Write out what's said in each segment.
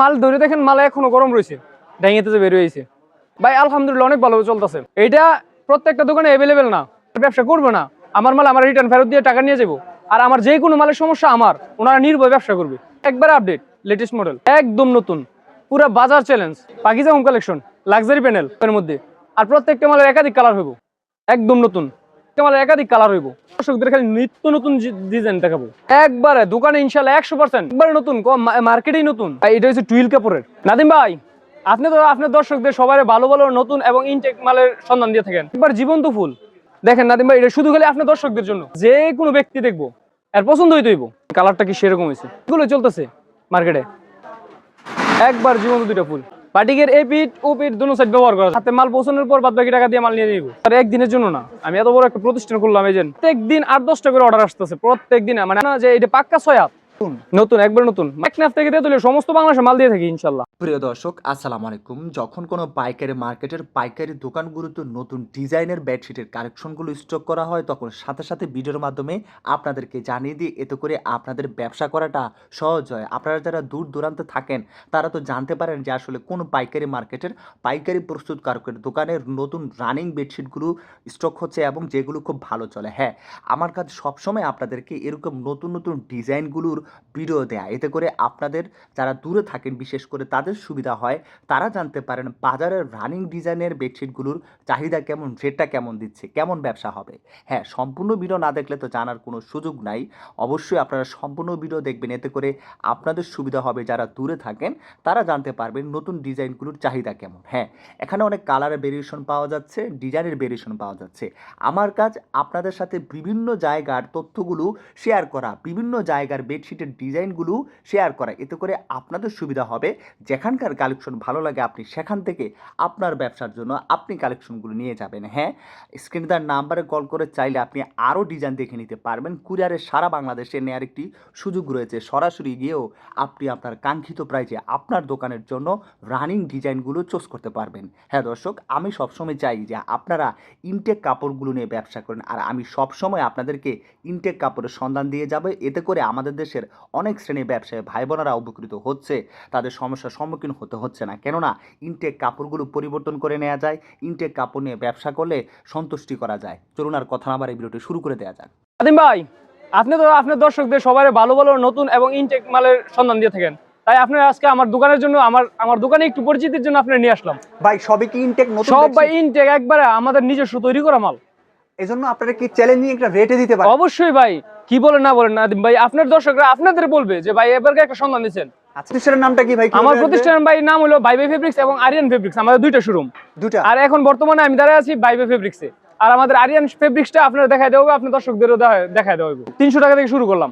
মাল ধরে দেখেন মাল এখনও গরম রয়েছে, ডাইঙেতে যে বের হয়েছে। ভাই, আলহামদুলিল্লাহ অনেক ভালো চলতেছে। এটা প্রত্যেকটা দোকানে অ্যাভেলেবেল না, ব্যবসা করবে না। আমার মাল আমার রিটার্ন ফেরত দিয়ে টাকা নিয়ে যাব। আর আমার যে কোনো মালের সমস্যা আমার, ওনারা নির্ভয় ব্যবসা করবে। একবার আপডেট লেটেস্ট মডেল একদম নতুন। পুরা বাজার challenge Pakiza home collection luxury panel এর মধ্যে। আর প্রত্যেকটা মালের একাধিক কালার হইব। একদম নতুন। মালের একাধিক কালার হইব। দর্শকদের খালি নিত্য নতুন ডিজাইন দেখাবো। একবারে দোকানে ইনশাল্লাহ একশো পার্সেন্ট একবারে নতুন মার্কেটেই নতুন। এটা হচ্ছে টুইল কাপড়ের। নাদিম ভাই, আপনি তো আপনার দর্শকদের সবাই ভালো ভালো নতুন এবং ইনটেক মালের সন্ধান দিয়ে থাকেন। একবার জীবন্ত ফুল। দেখেন নাদিম ভাই, এটা শুধু খালি আপনার দর্শকদের জন্য। যে কোনো ব্যক্তি দেখব, এর পছন্দ হইতে হইব। কালারটা কি সেরকম হয়েছে এগুলো চলতেছে মার্কেটে একবার জীবন্ত দুইটা ফুল। পাটিকের এ পিট ও পিট দুনো সাইড ব্যবহার করা। হাতে মাল পৌঁছানোর পর বাদ বাকি টাকা দিয়ে মাল নিয়ে নিব। আর একদিনের জন্য না। আমি এত বড় একটা প্রতিষ্ঠান করলাম এই যে প্রত্যেক দিন আট, দশটা করে অর্ডার আসতেছে। প্রত্যেক দিন মানে না যে এটা পাক্কা ছয় হাত নতুন। একবার নতুন। ম্যাকনাফ থেকে দিয়ে তুলে সমস্ত বাংলাদেশে মাল দিয়ে থাকি ইনশাল্লাহ। প্রিয় দর্শক আসসালামু আলাইকুম। যখন কোনো পাইকারি মার্কেটের পাইকারি দোকানগুলোতে নতুন ডিজাইনের বেডশিটের কালেকশনগুলো স্টক করা হয় তখন সাথে সাথে ভিডিওর মাধ্যমে আপনাদেরকে জানিয়ে দিই এতে করে আপনাদের ব্যবসা করাটা সহজ হয়। আপনারা যারা দূর দূরান্তে থাকেন তারা তো জানতে পারেন যে আসলে কোন পাইকারি মার্কেটের পাইকারি প্রস্তুতকারকের দোকানের নতুন রানিং বেডশিটগুলো স্টক হচ্ছে এবং যেগুলো খুব ভালো চলে। হ্যাঁ আমার কাছে সবসময় আপনাদেরকে এরকম নতুন নতুন ডিজাইনগুলোর ভিডিও দেয়া এতে করে আপনাদের যারা দূরে থাকেন, বিশেষ করে তাদের সুবিধা হয়, তারা জানতে পারেন বাজারের রানিং ডিজাইনের বেডশিটগুলোর চাহিদা কেমন রেটটা কেমন দিচ্ছে, কেমন ব্যবসা হবে। হ্যাঁ সম্পূর্ণ ভিডিও না দেখলে তো জানার কোনো সুযোগ নাই। অবশ্যই আপনারা সম্পূর্ণ ভিডিও দেখবেন, এতে করে আপনাদের সুবিধা হবে যারা দূরে থাকেন, তারা জানতে পারবেন নতুন ডিজাইনগুলোর চাহিদা কেমন। হ্যাঁ এখানে অনেক কালারের ভেরিয়েশন পাওয়া যাচ্ছে ডিজাইনের ভেরিয়েশন পাওয়া যাচ্ছে। আমার কাজ আপনাদের সাথে বিভিন্ন জায়গার তথ্যগুলো শেয়ার করা, বিভিন্ন জায়গার বেডশিটের ডিজাইনগুলো শেয়ার করা এতে করে আপনাদের সুবিধা হবে। যেখানকার কালেকশন ভালো লাগে, আপনি সেখান থেকে আপনার ব্যবসার জন্য আপনি কালেকশনগুলো নিয়ে যাবেন। হ্যাঁ স্ক্রিনে তার নাম্বারে কল করে চাইলে আপনি আরও ডিজাইন দেখে নিতে পারবেন। কুরিয়ারে সারা বাংলাদেশে নেওয়ার একটি সুযোগ রয়েছে। সরাসরি গিয়েও আপনি আপনার কাঙ্ক্ষিত প্রাইজে আপনার দোকানের জন্য রানিং ডিজাইনগুলো চুজ করতে পারবেন। হ্যাঁ দর্শক, আমি সবসময় চাই যে আপনারা ইনটেক কাপড়গুলো নিয়ে ব্যবসা করেন। আর আমি সবসময় আপনাদেরকে ইনটেক কাপড়ের সন্ধান দিয়ে যাবে। এতে করে আমাদের দেশের অনেক শ্রেণির ব্যবসায়ী ভাই বোনেরা উপকৃত হচ্ছে। তাদের সমস্যার সম্মুখীন হতে হচ্ছে না। কেননা ইনটেক কাপড়গুলো পরিবর্তন করে নেওয়া যায় ইনটেক কাপড় নিয়ে ব্যবসা করলে সন্তুষ্টি করা যায়। চলুন আর কথা না আবার এই ভিডিওটি শুরু করে দেওয়া যাক। নাদিম ভাই আপনি তো আপনার দর্শকদের সবাই ভালো ভালো নতুন এবং ইনটেক মালের সন্ধান দিয়ে থাকেন। তাই আপনি আজকে আমার দোকানের জন্য আমার আমার দোকানে একটু পরিচিতির জন্য আপনি নিয়ে আসলাম। ভাই সবই কি ইনটেক নতুন সব ভাই ইনটেক একবারে আমাদের নিজস্ব তৈরি করা মাল। এজন্য আপনারা কি চ্যালেঞ্জিং একটা রেটে দিতে পারেন? অবশ্যই ভাই। কি বলেন না বলেন নাদিম ভাই আপনার দর্শকরা আপনাদের বলবে যে ভাই এবারকে একটা সন্ধান দিচ্ছেন প্রতিষ্ঠানের নামটা কি ভাই আমার প্রতিষ্ঠানের ভাই নাম হলো বাইবে ফেব্রিক্স এবং আরিয়ান ফেব্রিক্স আমাদের দুইটা শোরুম দুটা আর এখন বর্তমানে আমি দাঁড়ায় আছি বাইবে ফেব্রিক্সে আর আমাদের আরিয়ান ফেব্রিক্সটা আপনারা দেখাই দেওয়া হবে আপনার দর্শকদেরও দেখা- দেওয়া হবে। তিনশো টাকা থেকে শুরু করলাম।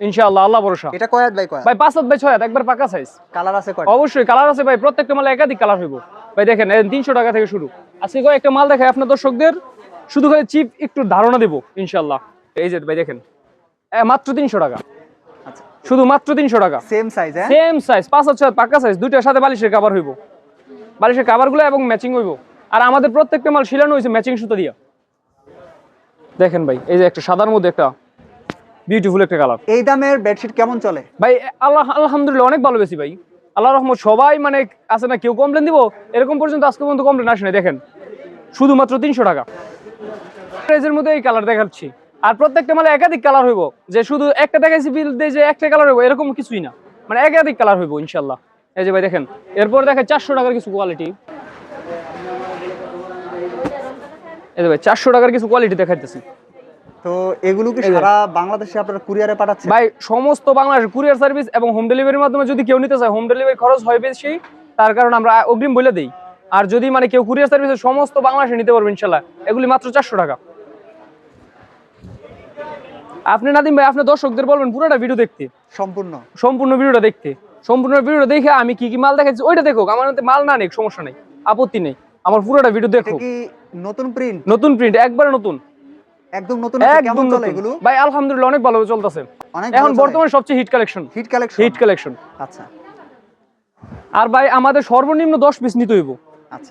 ইনশাআল্লাহ আল্লাহ ভরসা। এটা কয় ভাই কয় ভাই পাঁচ হাত বাই ছয় হাত একবার পাকা সাইজ কালার আছে কয় অবশ্যই কালার আছে ভাই প্রত্যেকটা মালে একাধিক কালার হইব। ভাই দেখেন তিনশো টাকা থেকে শুরু। আজকে একটা মাল দেখায় আপনার দর্শকদের। শুধু খালি চিপ একটু ধারণা দেবো ইনশাল্লাহ এই যে ভাই দেখেন মাত্র তিনশো টাকা। আচ্ছা। শুধু মাত্র তিনশো টাকা। সেম সাইজ সেম সাইজ পাঁচ হাত ছয় পাকা সাইজ দুইটার সাথে বালিশের কাবার হইব। বালিশের কাভারগুলো এবং ম্যাচিং হইব। আর আমাদের প্রত্যেকটা মাল শিলানো হয়েছে ম্যাচিং সুতো দিয়া। দেখেন ভাই এই যে একটা সাদার মধ্যে একটা বিউটিফুল একটা কালার এই দামের বেডশিট কেমন চলে? ভাই আল্লাহ আলহামদুলিল্লাহ অনেক ভালো বেশি ভাই। আল্লাহ রহমত সবাই মানে আছে না কেউ কমপ্লেন দিব এরকম পর্যন্ত আজকে পর্যন্ত কমপ্লেন আসে না দেখেন। শুধুমাত্র তিনশো টাকা। প্রাইজের মধ্যে এই কালার দেখাচ্ছি। আর প্রত্যেকটা মালে একাধিক কালার হইব। যে শুধু একটা দেখাইছি বিল দিয়ে যে একটা কালার হইব এরকম কিছুই না। মানে একাধিক কালার হইব ইনশাল্লাহ এই যে ভাই দেখেন এরপর দেখেন চারশো টাকার কিছু কোয়ালিটি এই যে ভাই চারশো টাকার কিছু কোয়ালিটি দেখাইতেছি। তো এগুলো কি সারা বাংলাদেশে আপনারা কুরিয়ারে পাঠাচ্ছেন? ভাই সমস্ত বাংলাদেশ কুরিয়ার সার্ভিস এবং হোম ডেলিভারির মাধ্যমে যদি কেউ নিতে চায় হোম ডেলিভারি খরচ হয় বেশি তার কারণে আমরা অগ্রিম বলে দেই। আর যদি মানে কেউ কুরিয়ার সার্ভিসে সমস্ত বাংলাদেশে নিতে পারবে ইনশাল্লাহ এগুলি মাত্র চারশো টাকা। আপনি নাদিম ভাই আপনার দর্শকদের বলবেন পুরোটা ভিডিও দেখতে? সম্পূর্ণ। সম্পূর্ণ ভিডিওটা দেখতে। সম্পূর্ণ ভিডিওটা দেখে আমি কি কি মাল দেখাচ্ছি ওইটা দেখো আমার মধ্যে মাল না নেই সমস্যা নেই আপত্তি নেই। আমার পুরোটা ভিডিও দেখো। নতুন প্রিন্ট নতুন প্রিন্ট একবারে নতুন। একদম নতুন কেমন চলে এগুলো? ভাই আলহামদুলিল্লাহ অনেক ভালো চলতেছে। এখন বর্তমানে সবচেয়ে hit collection hit collection hit collection আচ্ছা। আর ভাই আমাদের সর্বনিম্ন দশ পিস নিতে হইব।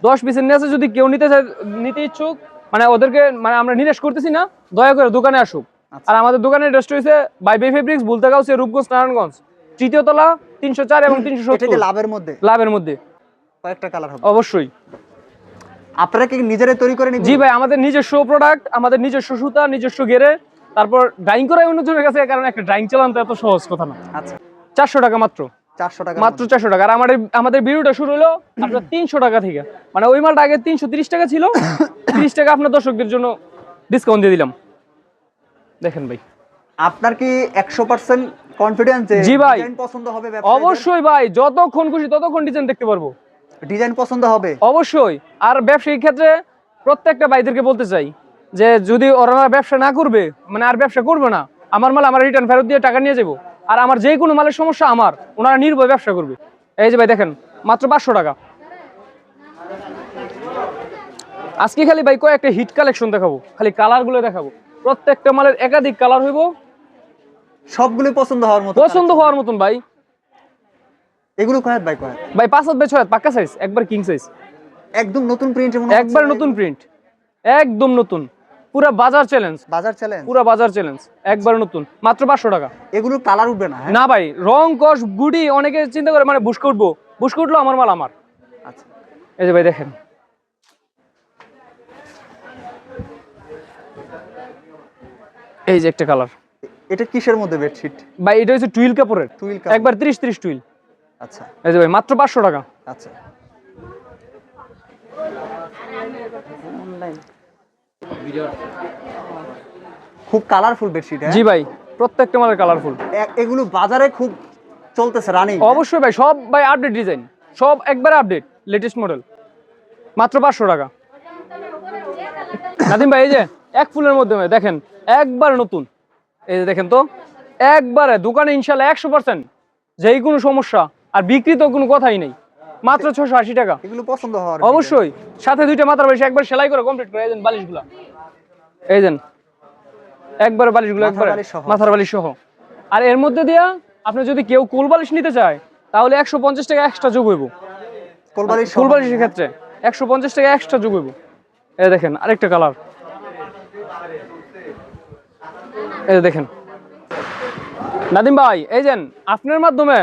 দশ পিসের নিচে যদি কেউ নিতে চায় নিতে ইচ্ছুক মানে ওদেরকে মানে আমরা নিরাশ করতেছি না দয়া করে দোকানে আসুক। আচ্ছা। আর আমাদের দোকানের অ্যাড্রেস হয়েছে বাই বে ফেব্রিক্স বুলতাগাউসে রূপগঞ্জ নারায়ণগঞ্জ। তৃতীয় তলা তিনশো চার এবং তিনশো সত্তর। লাভের মধ্যে? লাভের মধ্যে। কয়েকটা কালার হবে। অবশ্যই। আপনারা কি নিজেরাই তৈরি করে জি ভাই আমাদের নিজস্ব প্রোডাক্ট আমাদের নিজস্ব সুতা নিজস্ব গেরে তারপর ড্রাইং করাই অন্যজনের কাছে কারণ একটা ড্রাইং চালানো তো এত সহজ কথা না। আচ্ছা। চারশো টাকা মাত্র। চারশো টাকা মাত্র চারশো টাকা। আর আমাদের আমাদের ভিডিওটা শুরু হলো আপনার তিনশো টাকা থেকে। মানে ওই মালটা আগে তিনশো তিরিশ টাকা ছিল। তিরিশ টাকা আপনার দর্শকদের জন্য ডিসকাউন্ট দিয়ে দিলাম। দেখেন ভাই। আপনার কি একশো পার্সেন্ট কনফিডেন্স জি ভাই। পছন্দ হবে অবশ্যই ভাই যতক্ষণ খুশি ততক্ষণ ডিজাইন দেখতে পারব। ডিজাইন পছন্দ হবে? অবশ্যই। আর ব্যবসায়িক ক্ষেত্রে প্রত্যেকটা ভাইদেরকে বলতে চাই যে যদি ওরা ব্যবসা না করবে মানে আর ব্যবসা করবে না আমার মাল আমার রিটার্ন ফেরত দিয়ে টাকা নিয়ে যাব। আর আমার যে কোনো মালের সমস্যা আমার ওনারা নির্ভয় ব্যবসা করবে। এই যে ভাই দেখেন মাত্র পাঁচশো টাকা। আজকে খালি ভাই কয়েকটা হিট কালেকশন দেখাবো খালি কালারগুলো দেখাবো। প্রত্যেকটা মালের একাধিক কালার হইব। সবগুলো পছন্দ হওয়ার মতো পছন্দ হওয়ার মতন ভাই। এগুলো কয়েক ভাই কয়েক ভাই পাঁচ হাত ভাই ছয় পাক্কা সাইজ একবার কিং সাইজ একদম নতুন প্রিন্ট একবার নতুন প্রিন্ট একদম নতুন। পুরা বাজার চ্যালেঞ্জ বাজার চ্যালেঞ্জ পুরা বাজার চ্যালেঞ্জ একবার নতুন মাত্র পাঁচশো টাকা। এগুলো কালার উঠবে না হ্যাঁ? না ভাই রং কস গুডি অনেকে চিন্তা করে মানে বুসকে উঠবো? বুসকে উঠল আমার মাল আমার। আচ্ছা। এই যে ভাই দেখেন। এই যে একটা কালার এটা কিসের মধ্যে বেডশিট ভাই এটা হচ্ছে টুইল কাপড়ের। টুইল একবার ত্রিশ ত্রিশ টুইল। আচ্ছা। এই যে ভাই মাত্র পাঁচশো টাকা। আচ্ছা। খুব কালারফুল বেডশিট হ্যাঁ? জি ভাই প্রত্যেকটা মালের কালারফুল এগুলো বাজারে খুব চলতেছে রানিং অবশ্যই ভাই সব ভাই আপডেট ডিজাইন সব একবার আপডেট লেটেস্ট মডেল মাত্র পাঁচশো টাকা। নাদিম ভাই এই যে এক ফুলের মধ্যে ভাই দেখেন একবার নতুন। এই যে দেখেন তো একবারে দোকানে ইনশাল্লাহ একশো পার্সেন্ট যেই কোনো সমস্যা আর বিক্রি তো কোনো কথাই নেই। মাত্র ছশো আশি টাকা। এগুলো পছন্দ হওয়ার অবশ্যই। সাথে দুইটা মাথার বালিশ একবার সেলাই করে কমপ্লিট করে। এই দেন বালিশগুলা। এই দেন একবার বালিশগুলো একবার। মাথার বালিশ সহ। আর এর মধ্যে দিয়া আপনি যদি কেউ কোল বালিশ নিতে চায় তাহলে একশো পঞ্চাশ টাকা এক্সট্রা যোগ হইব। কোলবালিশ কোল বালিশের ক্ষেত্রে একশো পঞ্চাশ টাকা এক্সট্রা যোগ হইব। এই দেখেন আরেকটা কালার। এই দেখেন। নাদিম ভাই এই যেন আপনার মাধ্যমে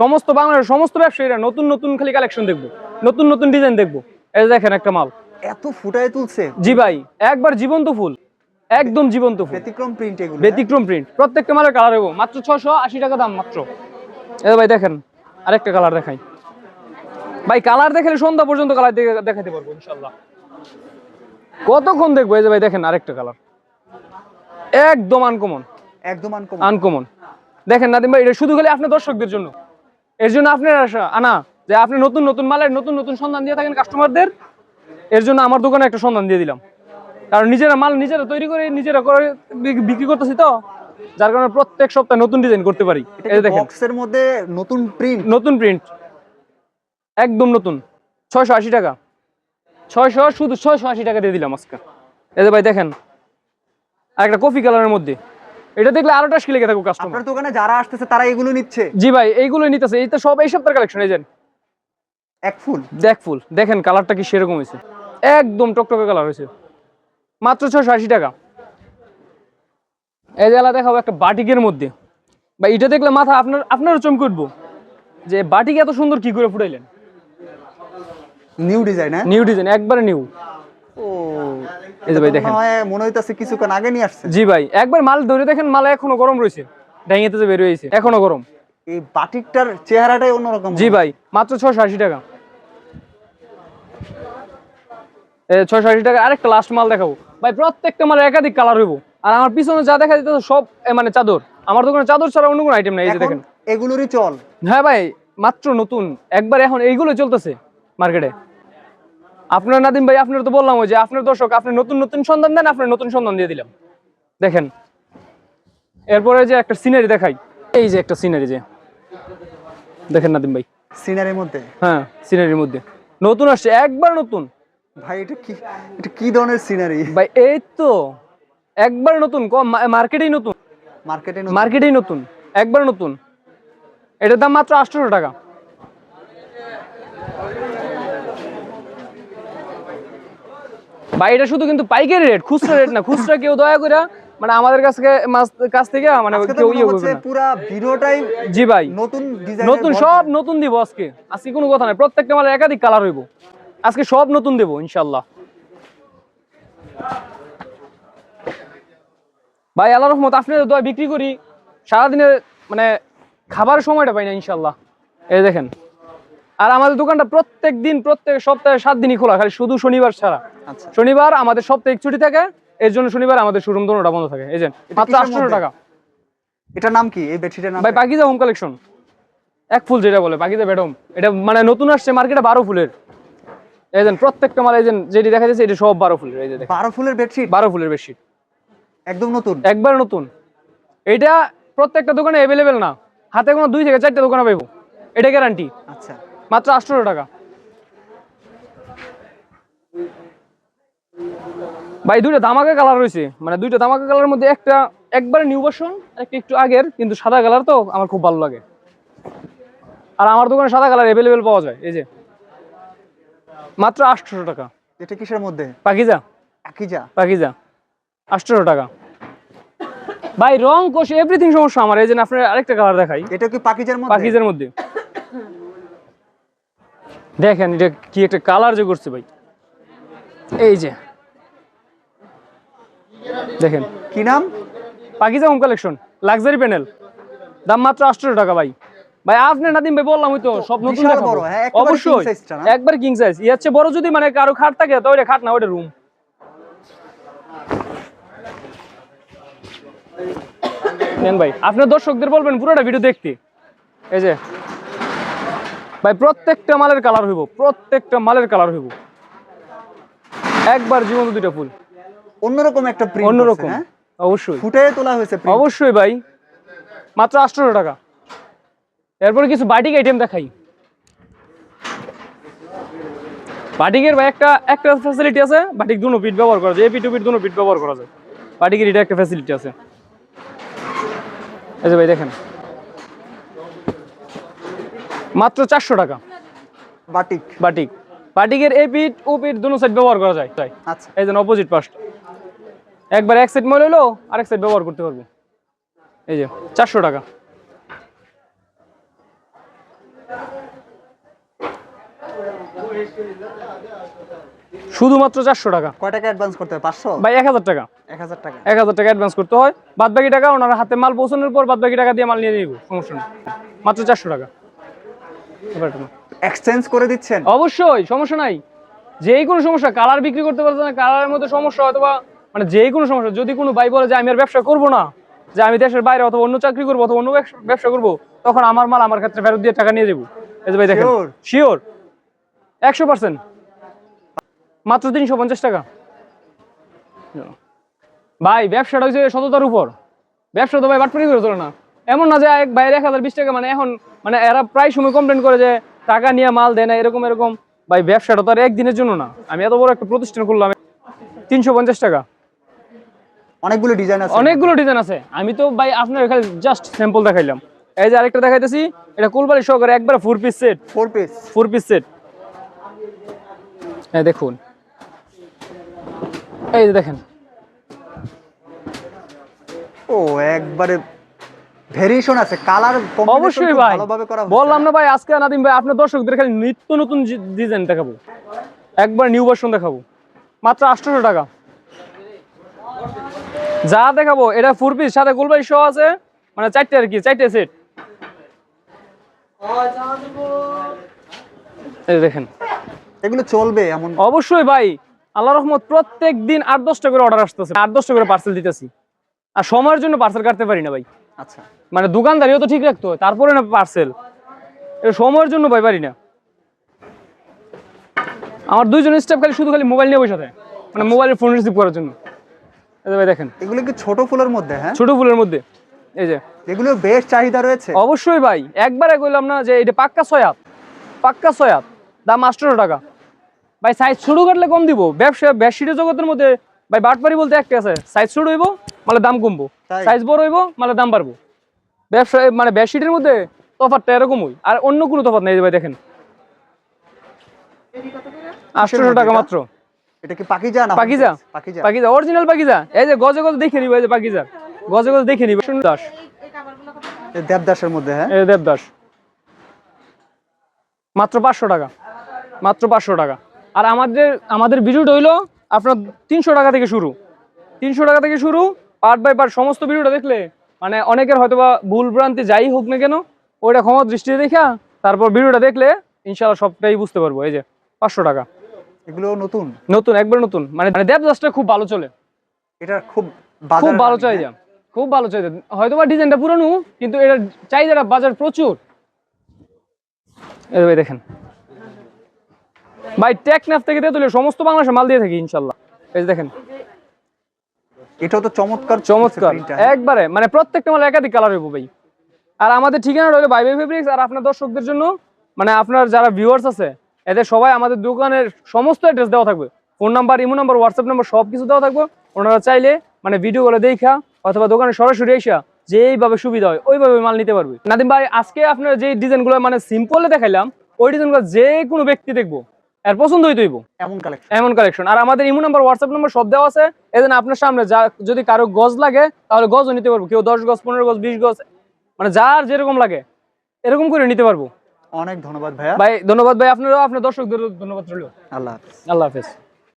সমস্ত বাংলাদেশের সমস্ত ব্যবসায়ীরা নতুন নতুন খালি কালেকশন দেখব নতুন নতুন ডিজাইন দেখব। এই দেখেন একটা মাল। এত ফুটায় তুলছে? জি ভাই একবার জীবন্ত ফুল একদম জীবন্ত ফুল। ব্যতিক্রম প্রিন্ট এগুলো হ্যাঁ? ব্যতিক্রম প্রিন্ট প্রত্যেকটা মালের কালার হব মাত্র ছশো আশি টাকা দাম মাত্র। এই যে ভাই দেখেন আরেকটা কালার দেখাই। ভাই কালার দেখালে সন্ধ্যা পর্যন্ত কালার দেখাতে পারব ইনশাল্লাহ কতক্ষণ দেখব? এই যে ভাই দেখেন আরেকটা কালার একদম আনকমন একদম আনকমন আনকমন দেখেন নাদিম ভাই এটা শুধু খালি আপনার দর্শকদের জন্য। এর জন্য আপনার আসা আনা যে আপনি নতুন নতুন মালের নতুন নতুন সন্ধান দিয়ে থাকেন কাস্টমারদের এর জন্য আমার দোকানে একটা সন্ধান দিয়ে দিলাম। কারণ নিজেরা মাল নিজেরা তৈরি করে নিজেরা করে বিক্রি করতেছি তো যার কারণে প্রত্যেক সপ্তাহে নতুন ডিজাইন করতে পারি। এই দেখেন। বক্সের মধ্যে নতুন প্রিন্ট নতুন প্রিন্ট একদম নতুন। ছয়শো আশি টাকা। ছয়শো শুধু ছয়শো আশি টাকা দিয়ে দিলাম আজকে। এই যে ভাই দেখেন আর একটা কফি কালারের মধ্যে। এটা দেখলে আরও টাস লেগে থাকুক কাস্টমার আপনার দোকানে যারা আসতেছে তারা এগুলো নিচ্ছে? জি ভাই এইগুলো নিতেছে। এই তো সব এই সপ্তাহের কালেকশন এই এক ফুল? দেখ ফুল। দেখেন কালারটা কি সেরকম হয়েছে। একদম টকটকে কালার হয়েছে। মাত্র ছশো আশি টাকা। এই জেলা দেখাবো একটা বাটিকের মধ্যে। বা এটা দেখলে মাথা আপনার আপনারও চমকে উঠবো। যে বাটিক এত সুন্দর কি করে ফুটাইলেন? নিউ ডিজাইন হ্যাঁ? নিউ ডিজাইন একবারে নিউ এই যে ভাই দেখেন। মনে হইতাছে কিছুক্ষণ আগে নিয়ে আসছে। জি ভাই একবার মাল ধরে দেখেন মাল এখনও গরম রয়েছে। ডাইঙেতে যে বের হয়েছে এখনও গরম। এই বাটিকটার চেহারাটাই অন্যরকম জি ভাই মাত্র ছশো আশি টাকা। আরেকটা লাস্ট মাল দেখাবো। ভাই প্রত্যেকটা একাধিক কালার হইব। আর আমার পিছনে যা দেখা যেত সব মানে চাদর। আমার দোকানে চাদর ছাড়া অন্য কোনো আইটেম নাই এই যে দেখেন। এগুলোরই চল। হ্যাঁ ভাই মাত্র নতুন। একবার এখন এইগুলো চলতেছে মার্কেটে আপনার নাদিম ভাই আপনার তো বললাম ওই যে আপনার দর্শক আপনি নতুন নতুন সন্ধান দেন আপনার নতুন সন্ধান দিয়ে দিলাম। দেখেন এরপরে যে একটা সিনারি দেখাই। এই যে একটা সিনারি যে। দেখেন নাদিম ভাই। সিনারির মধ্যে? হ্যাঁ সিনারির মধ্যে। নতুন আসছে একবার নতুন। ভাই এটা কি এটা কি ধরনের সিনারি? ভাই এই তো একবার নতুন কম মার্কেটেই নতুন। মার্কেটে মার্কেটেই নতুন একবার নতুন। এটার দাম মাত্র আটশোশো টাকা। ভাই এটা শুধু কিন্তু পাইকারি রেট খুচরা রেট না খুচরা কেউ দয়া করে মানে আমাদের কাছ থেকে কাছ থেকে মানে কেউ ইয়ে করবে না। পুরা ভিডিওটাই জি ভাই নতুন ডিজাইন নতুন সব নতুন দিব আজকে। আজকে কোনো কথা নাই প্রত্যেকটা মালের একাধিক কালার হইব। আজকে সব নতুন দেব ইনশাল্লাহ ভাই আল্লাহ রহমত আপনাদের দোয়া বিক্রি করি। সারাদিনে মানে খাবার সময়টা পাই না ইনশাল্লাহ এই দেখেন। আর আমাদের দোকানটা প্রত্যেক দিন প্রত্যেক সপ্তাহে সাত দিনই খোলা খালি শুধু শনিবার ছাড়া। আচ্ছা। শনিবার আমাদের সপ্তাহে ছুটি থাকে এর জন্য শনিবার আমাদের শোরুম দোনোটা বন্ধ থাকে। এই যে মাত্র আটশো টাকা। এটার নাম কি? এই বেডশিটের নাম ভাই পাকিজা হোম কালেকশন এক ফুল যেটা বলে পাকিজা বেডম এটা মানে নতুন আসছে মার্কেটে বারো ফুলের। এই যে প্রত্যেকটা মাল এই যে যেটি দেখা যাচ্ছে এটা সব বারো ফুলের এই যে বারো ফুলের বেডশিট বারো ফুলের বেডশিট একদম নতুন? একবার নতুন। এটা প্রত্যেকটা দোকানে অ্যাভেলেবেল না। হাতে কোনো দুই থেকে চারটে দোকানে পাইবো এটা গ্যারান্টি আচ্ছা। মাত্র আটশো টাকা। ভাই দুইটা ধামাকা কালার রয়েছে। মানে দুইটা ধামাকা কালারের মধ্যে একটা একবারে নিউ ভার্সন একটা একটু আগের কিন্তু সাদা কালার তো আমার খুব ভালো লাগে। আর আমার দোকানে সাদা কালার অ্যাভেলেবেল পাওয়া যায় এই যে। মাত্র আটশোশো টাকা। এটা কিসের মধ্যে? পাকিজা। আকিজা পাকিজা। আটশোশো টাকা। ভাই রং কোষ এভরিথিং সমস্যা আমার। এই যে আপনার আরেকটা কালার দেখাই। এটা কি পাকিজার মধ্যে? পাকিজের মধ্যে। দেখেন এটা কি একটা কালার যে করছে ভাই। এই যে। দেখেন। কি নাম? Pakiza home collection luxury panel দাম মাত্র আটশো টাকা ভাই। ভাই আপনি নাদিম ভাই বললাম ওই তো সব নতুন হ্যাঁ, একেবারে অবশ্যই? একবার কিং সাইজ ই হচ্ছে বড় যদি মানে কারও খাট থাকে তো ওটা খাট না ওটা রুম নেন ভাই আপনার দর্শকদের বলবেন পুরোটা ভিডিও দেখতে। এই যে। ভাই প্রত্যেকটা মালের কালার হইব প্রত্যেকটা মালের কালার হইব। একবার জীবন্ত দুইটা ফুল। অন্যরকম একটা প্রিন্ট অন্যরকম অবশ্যই। ফুটে তোলা হয়েছে। অবশ্যই ভাই মাত্র আটশো টাকা। এরপরে কিছু বাটিক আইটেম দেখাই। বাটিকের ভাই একটা একটা ফ্যাসিলিটি আছে বাটিক দুনো পিট ব্যবহার করা যায় এপি টু পিট দুনো পিট ব্যবহার করা যায়। বাটিকের এটা একটা ফ্যাসিলিটি আছে। যে ভাই দেখেন। মাত্র চারশো টাকা। বাটিক। বাটিক। বাটিকের এ পিট ও পিট দুনো সাইড ব্যবহার করা যায়। তাই আচ্ছা। এই যেন অপোজিট পাশট একবার এক সাইড ময়লা হলো আরেক সাইড ব্যবহার করতে পারব। এই যে চারশো টাকা। শুধুমাত্র চারশো টাকা। কয় টাকা অ্যাডভান্স করতে হবে? পাঁচশো? ভাই এক হাজার টাকা। এক হাজার টাকা। এক হাজার টাকা অ্যাডভান্স করতে হয়। বাদ বাকি টাকা ওনার হাতে মাল পৌঁছানোর পর বাদ বাকি টাকা দিয়ে মাল নিয়ে নিব সমস্যা নেই। মাত্র চারশো টাকা। এক্সচেঞ্জ করে দিচ্ছেন? অবশ্যই সমস্যা নাই। যেই কোনো সমস্যা কালার বিক্রি করতে পারছে না কালারের মধ্যে সমস্যা অথবা মানে যেই কোনো সমস্যা যদি কোনো ভাই বলে যে আমি আর ব্যবসা করব না যে আমি দেশের বাইরে অথবা অন্য চাকরি করব অথবা অন্য ব্যবসা- ব্যবসা করব তখন আমার মাল আমার ক্ষেত্রে ফেরত দিয়ে টাকা নিয়ে যাব। এই যে ভাই দেখেন। শিওর একশো পার্সেন্ট। মাত্র তিনশো পঞ্চাশ টাকা। ভাই ব্যবসাটা হচ্ছে সততার উপর। ব্যবসা তো ভাই বাটপারি করে চলে না। এমন না যে এক বাইরে এক হাজার বিশ টাকা মানে এখন মানে এরা প্রায় সময় কমপ্লেন করে যে টাকা নিয়ে মাল দেয় না এরকম এরকম। ভাই ব্যবসাটা তো আর একদিনের জন্য না। আমি এত বড় একটা প্রতিষ্ঠান করলাম তিনশো পঞ্চাশ টাকা। অনেকগুলো ডিজাইন আছে। অনেকগুলো ডিজাইন আছে। আমি তো ভাই আপনার খালি জাস্ট স্যাম্পল দেখাইলাম। এই যে আরেকটা দেখাইতেছি এটা কুলবাড়ি সহকারে একবার four piece set four piece four piece set এই দেখুন। এই যে দেখেন। ও একবারে ভেরিয়েশন আছে কালার অবশ্যই ভাই। বললাম না ভাই আজকে নাদিম ভাই আপনার দর্শকদের খালি নিত্য নতুন ডিজাইন দেখাবো। একবার নিউ ভার্সন দেখাবো। মাত্র আটশোশো টাকা। যা দেখাবো এটা ফোর পিস সাথে গোলবাই শো আছে। মানে চারটে আর কি চারটে সেট এই দেখেন। এগুলো চলবে এমন। অবশ্যই ভাই আল্লাহ রহমত প্রত্যেক দিন আট দশটা করে অর্ডার আসতেছে। আট দশটা করে পার্সেল দিতেছি। আর সময়ের জন্য পার্সেল কাটতে পারি না ভাই। আচ্ছা। মানে দোকানদারিও তো ঠিক রাখতো তারপরে না পার্সেল সময়ের জন্য ভাই পারি না। আমার দুইজন স্টাফ খালি শুধু খালি মোবাইল নিয়ে বসে থাকে মানে মোবাইলের ফোন রিসিভ করার জন্য। এই যে ভাই দেখেন। এগুলো কি ছোট ফুলের মধ্যে হ্যাঁ? ছোট ফুলের মধ্যে এই যে। এগুলো বেশ চাহিদা রয়েছে। অবশ্যই ভাই একবারে কইলাম না যে এটা পাক্কা ছয়াত পাক্কা ছয়াত দাম আটশোশো টাকা। ভাই সাইজ ছোট কাটলে কম দিব ব্যবসা বেডশিটের জগতের মধ্যে ভাই বাটপারি বলতে একটা আছে সাইজ ছোট হইব মানে দাম কমবো? সাইজ বড় হইব মানে দাম বাড়বো। ব্যবসা মানে বেডশিটের মধ্যে তফাৎটা এরকমই আর অন্য কোনো তফাৎ নেই ভাই দেখেন। আটশোশো টাকা মাত্র। এটা কি পাকিজা না পাকিজা? পাকিজা। পাকিজা অরিজিনাল পাকিজা। এই যে গজে গজে দেখে নিবে এই যে পাকিজা। গজে গজে দেখে নিবে। দাস। এই দেবদাসের মধ্যে হ্যাঁ? এই দেবদাস। মাত্র পাঁচশো টাকা। মাত্র পাঁচশো টাকা। আর আমাদের আমাদের ভিডিওটা হইল আপনার তিনশো টাকা থেকে শুরু। তিনশো টাকা থেকে শুরু পার্ট বাই পার্ট সমস্ত ভিডিওটা দেখলে মানে অনেকের হয়তো বা ভুল ভ্রান্তি যাই হোক না কেন ওইটা ক্ষমা দৃষ্টিতে দেখা তারপর ভিডিওটা দেখলে ইনশাল্লাহ সবটাই বুঝতে পারব। এই যে পাঁচশো টাকা। এগুলো নতুন? নতুন একবার নতুন। মানে মানে দেবদাসটা খুব ভালো চলে। এটা খুব খুব ভালো চাহিদা। খুব ভালো চাহিদা। হয়তো বা ডিজাইনটা পুরানো কিন্তু এটার চাহিদাটা বাজার প্রচুর। এই ভাই দেখেন। ভাই টেকনাফ থেকে তেতুলিয়া সমস্ত বাংলাদেশে মাল দিয়ে থাকি ইনশাল্লাহ এই দেখেন। হ্যাঁ? এটাও তো চমৎকার চমৎকার? একবারে মানে প্রত্যেকটা মাল একাধিক কালার হইব ভাই। আর আমাদের ঠিকানা হলো বাই বাই ফেব্রিক্স আর আপনার দর্শকদের জন্য মানে আপনার যারা ভিউয়ার্স আছে, এদের সবাই আমাদের দোকানের সমস্ত অ্যাড্রেস দেওয়া থাকবে। Phone number imo number WhatsApp number সব কিছু দেওয়া থাকবে। ওনারা চাইলে মানে ভিডিও করে দেখা, অথবা দোকানে সরাসরি এসা যেইভাবে সুবিধা হয়, ওইভাবে মাল নিতে পারবে। নাদিম ভাই, আজকে আপনার যে ডিজাইনগুলো মানে সিম্পলে দেখাইলাম, ওই ডিজাইনগুলো যে কোনো ব্যক্তি দেখব। এর পছন্দ হইতে হইব। এমন কালেকশন এমন কালেকশন আর আমাদের ইমো নাম্বার হোয়াটসঅ্যাপ নাম্বার সব দেওয়া আছে। এদিন আপনার সামনে যা যদি কারও গজ লাগে তাহলে গজও নিতে পারব। কেউ দশ গজ পনেরো গজ বিশ গজ মানে যার যেরকম লাগে এরকম করে নিতে পারব। অনেক ধন্যবাদ ভাইয়া। ভাই ধন্যবাদ ভাই আপনারও আপনার দর্শকদের ধন্যবাদ রইল। আল্লাহ হাফেজ। আল্লাহ হাফেজ।